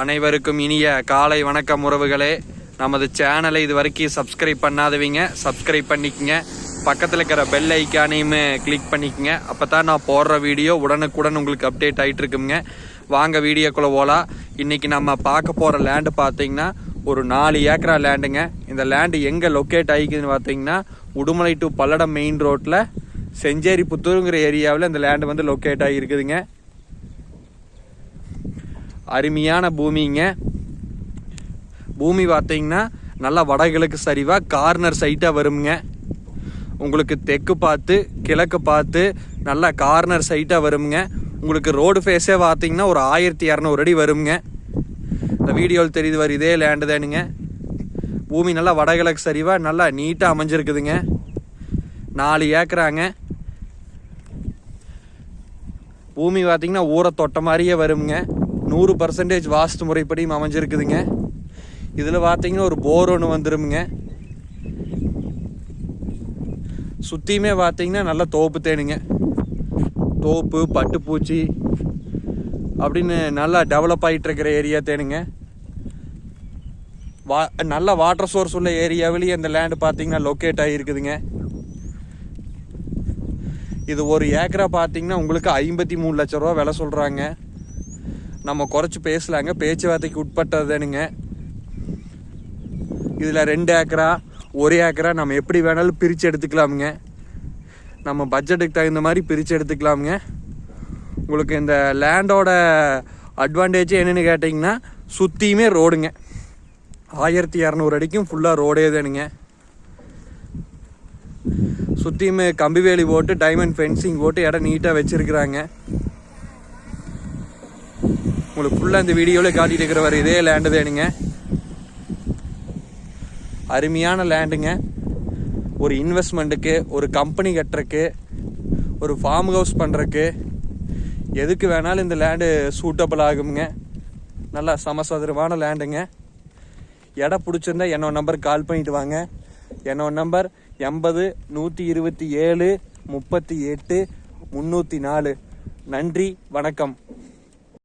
அனைவருக்கும் இனிய காலை வணக்கம் உறவுகளே. நமது சேனலை இது வரைக்கும் சப்ஸ்கிரைப் பண்ணாதவங்க. சப்ஸ்கிரைப் பண்ணிக்கங்க. பக்கத்தில் இருக்கிற பெல் ஐக்கானையும் கிளிக் பண்ணிக்கங்க. அப்போ தான் நான் போடுற வீடியோ உடனுக்குடன் உங்களுக்கு அப்டேட் ஆகிட்டு இருக்குங்க. வாங்க வீடியோக்குள்ளே போகலாம் இன்றைக்கி நம்ம பார்க்க போகிற லேண்டு பார்த்தீங்கன்னா ஒரு நாலு ஏக்கரா லேண்டுங்க இந்த லேண்டு எங்கே லொக்கேட் ஆகிக்குதுன்னு பார்த்தீங்கன்னா உடுமலை டு பல்லடம் மெயின் ரோட்டில் செஞ்சேரி புத்தூருங்கிற ஏரியாவில் இந்த லேண்டு வந்து லொக்கேட் ஆகியிருக்குதுங்க அருமையான பூமிங்க. பூமி பார்த்தீங்கன்னா நல்லா வடகிழக்கு சரிவாக கார்னர் சைட்டாக வருங்க உங்களுக்கு தெற்கு பார்த்து கிழக்கு பார்த்து நல்லா கார்னர் சைட்டாக வருங்க உங்களுக்கு ரோடு ஃபேஸே பார்த்தீங்கன்னா ஒரு ஆயிரத்தி இரநூறு அடி வருங்க இந்த வீடியோவில் தெரியுது வர இதே லேண்டு தானுங்க. பூமி நல்லா வடகிழக்கு சரிவாக நல்லா நீட்டாக அமைஞ்சிருக்குதுங்க. நாலு ஏக்கராங்க. பூமி பார்த்தீங்கன்னா ஊரை தொட்ட மாதிரியே வருங்க நூறு பர்சன்டேஜ் வாஸ்து முறைப்படியும் அமைஞ்சிருக்குதுங்க. இதில் பார்த்தீங்கன்னா ஒரு போர் ஒன்று வந்துருமுங்க. சுற்றியுமே பார்த்தீங்கன்னா நல்லா தோப்பு தேனுங்க. தோப்பு பட்டுப்பூச்சி அப்படின்னு நல்லா டெவலப் ஆகிட்டு இருக்கிற ஏரியா தேனுங்க. வா நல்ல வாட்டர் சோர்ஸ் உள்ள ஏரியாவிலேயே இந்த லேண்டு பார்த்தீங்கன்னா லொக்கேட் ஆகிருக்குதுங்க இது ஒரு ஏக்கரா பார்த்தீங்கன்னா உங்களுக்கு ஐம்பத்தி மூணு லட்ச ரூபா விலை சொல்கிறாங்க நம்ம குறைச்சி பேசலாங்க. பேச்சுவார்த்தைக்கு உட்பட்டதுனுங்க இதில் ரெண்டு ஏக்கரா ஒரு ஏக்கரா நம்ம எப்படி வேணாலும் பிரித்து எடுத்துக்கலாமுங்க. நம்ம பட்ஜெட்டுக்கு தகுந்த மாதிரி பிரித்து எடுத்துக்கலாமுங்க. உங்களுக்கு இந்த லேண்டோட அட்வான்டேஜ் என்னென்னு கேட்டிங்கன்னா சுற்றியுமே ரோடுங்க ஆயிரத்தி இரநூறு அடிக்கும் ஃபுல்லாக ரோடே தானுங்க சுற்றியுமே கம்பி வேலி போட்டு டைமண்ட் ஃபென்சிங் போட்டு இடம் நீட்டாக வச்சுருக்குறாங்க. உங்களுக்கு ஃபுல்லாக இந்த வீடியோவில் காட்டிட்டு இருக்கிறவர் இதே லேண்டு தானுங்க. அருமையான லேண்டுங்க ஒரு இன்வெஸ்ட்மெண்ட்டுக்கு ஒரு கம்பெனி கட்டுறக்கு ஒரு ஃபார்ம் ஹவுஸ் பண்ணுறக்கு எதுக்கு வேணாலும் இந்த லேண்டு சூட்டபிள் ஆகுங்க நல்லா சமசதுரமான லேண்டுங்க இடம் பிடிச்சிருந்தா என்னோட நம்பருக்கு கால் பண்ணிட்டு வாங்க. என்னோட நம்பர் எண்பது நூற்றி இருபத்தி ஏழு முப்பத்தி எட்டு முந்நூற்றி நாலு. நன்றி வணக்கம்.